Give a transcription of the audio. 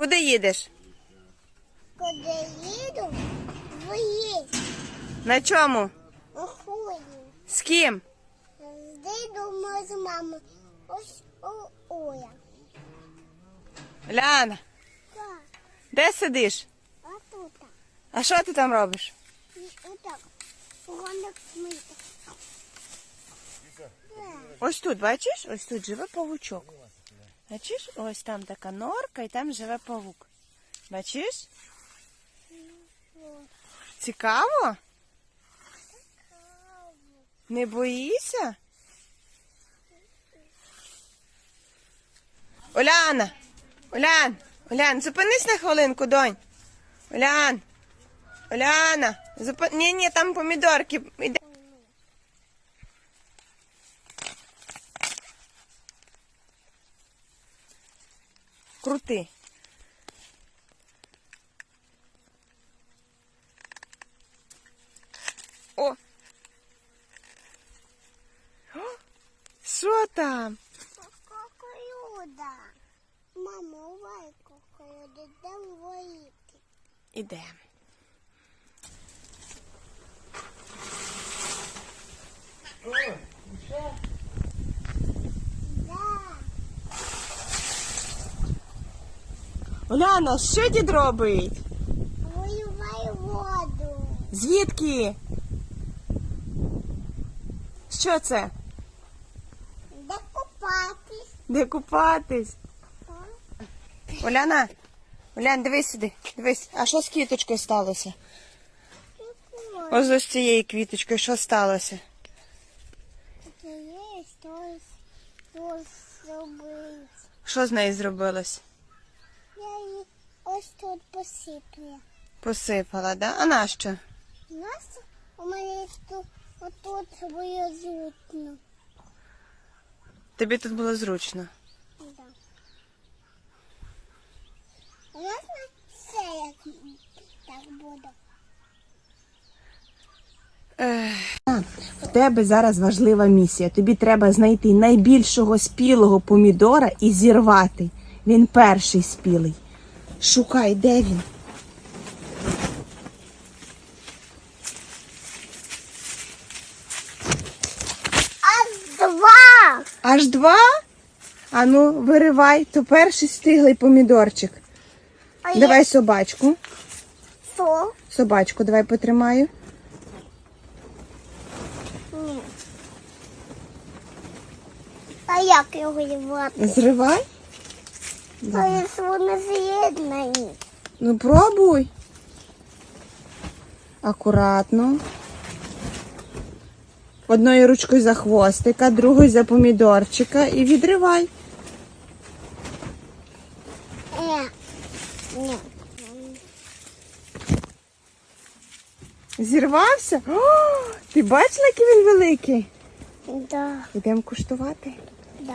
Куди їдеш? Куди їду? Виїзд. На чому? У хуї. З ким? З дідом з мамою. Ось у Оля. Ляна, Так, де сидиш? а тут. А що ти там робиш? Отак. Гонок мити. Ось тут, бачиш? Ось тут живе павучок. Бачиш? Ось там така норка і там живе павук. Бачиш? Цікаво? Не боїшся? Оляна! Олян! Олян, зупинись на хвилинку, донь. Олян! Оляна! Зупи... Ні, ні, там помідорки. Іде. Крути. О! О! Що там? Куколюда. Мама, увай куколюда, дам воїти. Іде. Да. Оляна, що дід робить? Виливай воду. Звідки? Що це? Де купатись? Де купатись? Оляна, Олян, дивись сюди. Дивись. А що з квіточкою сталося? Ось з цією квіточкою, що сталося? Що з нею зробилось? Ось тут посиплю. Посипала, да? А нащо? У нас у мене тут отут буде зручно. Тобі тут було зручно. Да. У нас на все як так буде. В тебе зараз важлива місія. Тобі треба знайти найбільшого спілого помідора і зірвати. Він перший спілий. Шукай, де він? Аж два! Аж два? Ану, виривай, то перший стиглий помідорчик. А Давай собачку. що? Собачку давай потримаю. Ні. А як його ївати? Зривай. А якщо вони з'єднані? Ну пробуй. Акуратно. Одною ручкою за хвостика, другою за помідорчика і відривай. Е. Ні. Зірвався? О, ти бачила, який він великий? Да, Йдемо куштувати. да.